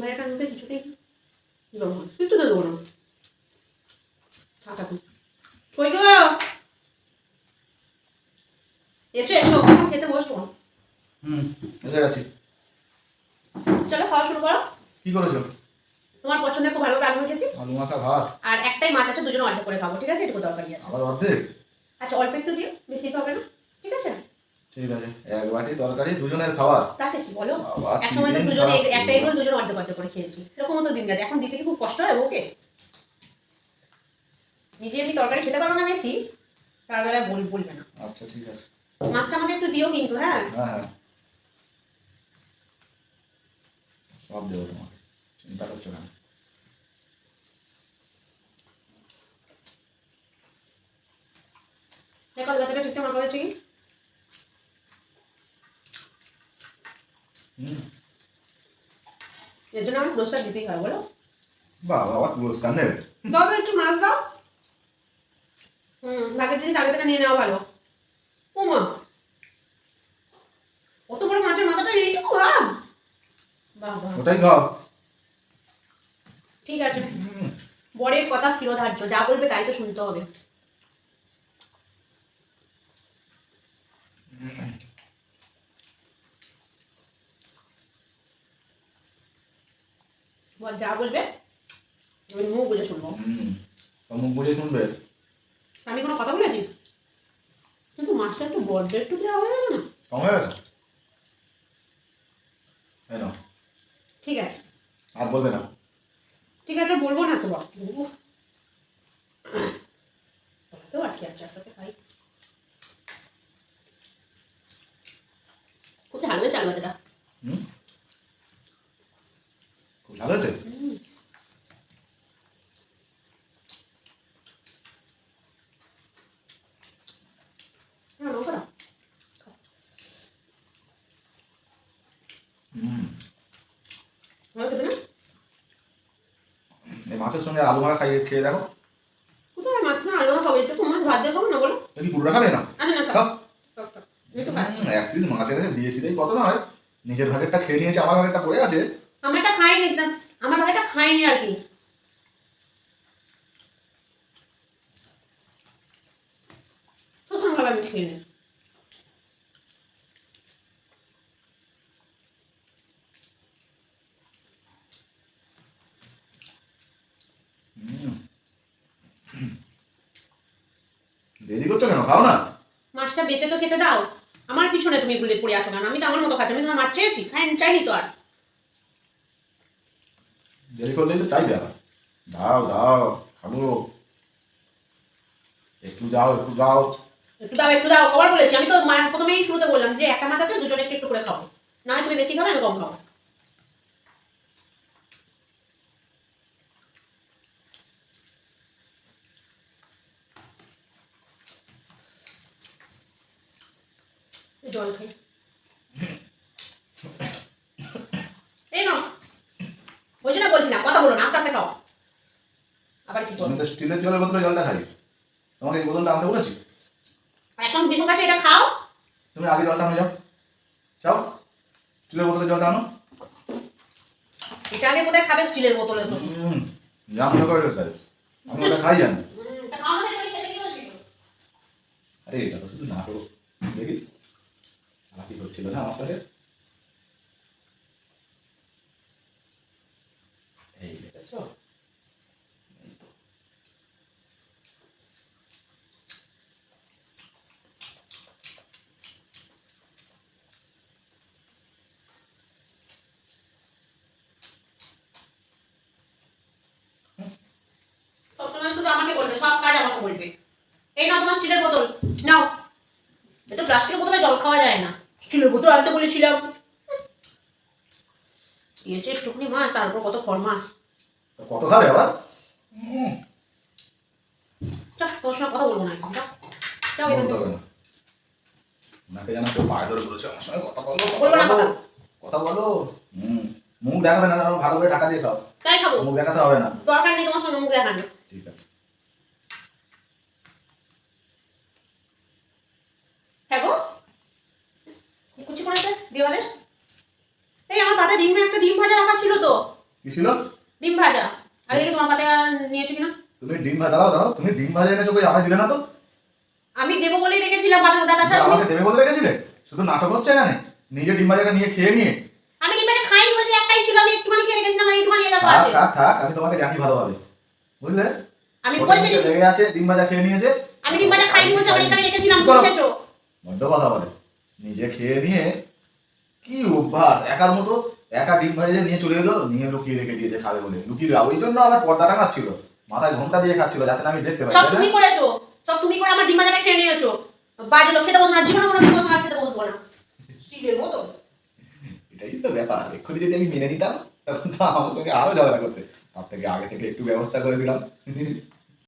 ভাজাটা আনবে কিছুতেই দেবো না কিন্তু তো দেবো না। থাক কই গো? এসো এসো খেতে বসবো। হুম এসে গেছি। চলো খাওয়া শুরু করো। কি করেছ? তোমার পছন্দের খুব আলু মেখেছি। আলু মাখা ভাত? আর একটাই মাছ আছে দুজনে অর্ধেক করে খাব ঠিক আছে? এটুকু দরকারি আছে। আবার অর্ধেক? আচ্ছা অল্প একটু দিও বেশি তো হবে না ঠিক আছে? ঠিক আছে। এক বাটি তরকারি দুজনের খাবার। তাতে কি বলো? এক সময় তো দুজনে একটা করল। এগুলো অর্ধেক অর্ধেক করে খেয়েছি। সেরকম তো দিন গেছে এখন দিতে কি খুব কষ্ট হয় ওকে নিজে এমনি তরকারি খেতে পারো না বেশি তার বেলায় বল বলবে না। আচ্ছা ঠিক আছে। মাছটা আমাকে একটু দিও কিন্তু হ্যাঁ? হ্যাঁ হ্যাঁ। সব দেবো তোমাকে। চিন্তা করছ না দেখো ব্যাপারটা ঠিকঠাক মাখা হয়েছে কি? এর জন্য আমার পুরস্কার দিতেই হয় বলো। বাবা পুরস্কার নেবে। দাও একটু মাছ দাও। হুম ভাগের জিনিস আগে থেকে নিয়ে নেওয়া ভালো। ও মা অত বড় মাছের মাথাটা এইটুকু ভাগ। বাহ ওটাই খাও। ঠিক আছে। বরের কথা শিরোধার্য যা বলবে তাই তো শুনতে হবে। যা বলবে আমি মুখ বুঝে শুনব। মুখ বুঝে শুনবে? আমি কোনো কথা বলেছি? কিন্তু মাছটা একটু বড্ড একটু দেওয়া হয়ে যাবে না? কম হয়ে গেছে? ঠিক আছে। আর বলবে না? ঠিক আছে বলব না তো উফ। তো আটকে আছে আস্তে খাই খুব ভালো হয়েছে আলু ভাজাটা হুম খুব ভালো। হ্যাঁ? এই মাছের সঙ্গে আলু মাখা খাইয়ে খেয়ে দেখো। কোথায় মাছ না আলু খাব? একটু মাছ ভাত দিয়ে খাব না বলো? পুরোটা খাবে এক পিস দিয়েছি। তাই কত নয় নিজের ভাগেরটা খেয়ে নিয়েছে আমার ভাগেরটা পড়ে আছে। আমারটা খাইনি আমার ভাগেটা খাইনি আর কি। শোষণ ভাবে আমি খেয়ে নিই দেরি করছ কেন? খাও না। মাছটা বেঁচে তো খেতে দাও। আমার পিছনে তুমি ভুলে পড়ে আছো কেন? আমি তো আমার মতো খাচ্ছি আমি তোমার মাছ চেয়েছি? খাই চাইনি তো আর। দেরি করলেই তো চাইবে আবার। দাও দাও খাব একটু যাও একটু যাও একটু দাও একটু দাও, কবার বলেছি। আমি তো প্রথমেই শুরুতে বললাম যে একটা মাছ আছে একটু একটু করে খাব না তুমি বেশি খাবে, আমি কম খাব। জল খাই এই নাও বলছি না বলছি না কথা বলো না আস্তে আস্তে খাও। আবার কি স্টিলের জলের বোতলে জলটা খাই। তোমাকে এই বোতলটা আনতে বলেছি? এখন কাছে এটা খাও। তুমি আগে জলটা আনো যাও। যাও স্টিলের বোতলে জলটা আনো। এটা আগে কোথায় খাবে স্টিলের বোতলে তো? যা মনে করে তাই আমি ওটা খাই জানি? আরে এটা তো শুধু দেখি। কি করছিল না আমার সাথে? এই আমাকে বলবে, সব কাজ আমাকে বলবে। এই নাও স্টিলের বোতল, নাও। এটা প্লাস্টিকের বোতলে জল খাওয়া যায় না। স্টিলের বোতল আনতে বলেছিলাম। দিয়েছে একটুখানি মাছ তার উপর কত খড় মাছ। কত খাবে আবার হুম, চল তোর সঙ্গে কথা বলব না এখন যাও। যাও এখান বলতে থেকে। হবে না। ওনাকে যেন কেউ পায়ে ধরে বলেছে আমার সঙ্গে কথা বলো কথা বলো। কথা। কথা বলো। হুম মুখ দেখাবে না ভালো করে ঢাকা দিয়ে খাও। তাই খাব? মুখ দেখাতে হবে না। দরকার নেই তোমার সঙ্গে মুখ দেখানো ঠিক আছে। হ্যাঁ গো। কুচি করেছে দেওয়ালের? পাতা ডিম একটা ডিম ভাজা রাখা ছিল তো। কি ছিল? ডিম ভাজা। আগে দেখি তোমার পাতে আর নিয়েছো কিনা? তুমি ডিম ভাজা দাও দাও তুমি ডিম ভাজা এনেছো কই? আমায় দিলে না তো? আমি দেবো বলেই রেখেছিলাম পাতে দাদা তুমি ছাড়া আমাকে দেবে বলে রেখেছিলে? শুধু নাটক হচ্ছে এখানে? নিজে ডিম ভাজাটা নিয়ে খেয়ে নিয়ে। আমি ডিম ভাজা খাইনি বলছি একটাই ছিল আমি একটুখানি খেয়ে রেখেছিলাম আর একটুখানি এ দেখো আছে। থাক থাক আমি তোমাকে জানি ভালোভাবে। বুঝলে? আমি বলছি লেগে আছে ডিম ভাজা খেয়ে নিয়েছে। আমি ডিম ভাজা খাইনি বলছি আমি এখানে রেখেছিলাম করো। বুঝেছ? বড্ড কথা বলে। নিজে খেয়ে নিয়ে কি অভ্যাস একার মতো একা ডিম ভেজে নিয়ে চলে এলো নিয়ে লুকিয়ে রেখে দিয়েছে খাবে বলে। লুকিয়ে ওই জন্য আবার পর্দা টাঙাচ্ছিল। মাথায় ঘোমটা দিয়ে খাচ্ছিল যাতে আমি দেখতে পাই সব তুমি করেছ। সব তুমি করে আমার ডিম ভাজাটা খেয়ে নিয়েছো। বাজে লোক খেতে বসবো না জীবনে কোনো তোমার খেতে বসবো না। স্টিলের মতো। এটাই তো ব্যাপার। এক্ষুনি যদি আমি মেনে নিতাম তখন তো আমার সঙ্গে আরও ঝগড়া করতে। তার থেকে আগে থেকে একটু ব্যবস্থা করে দিলাম।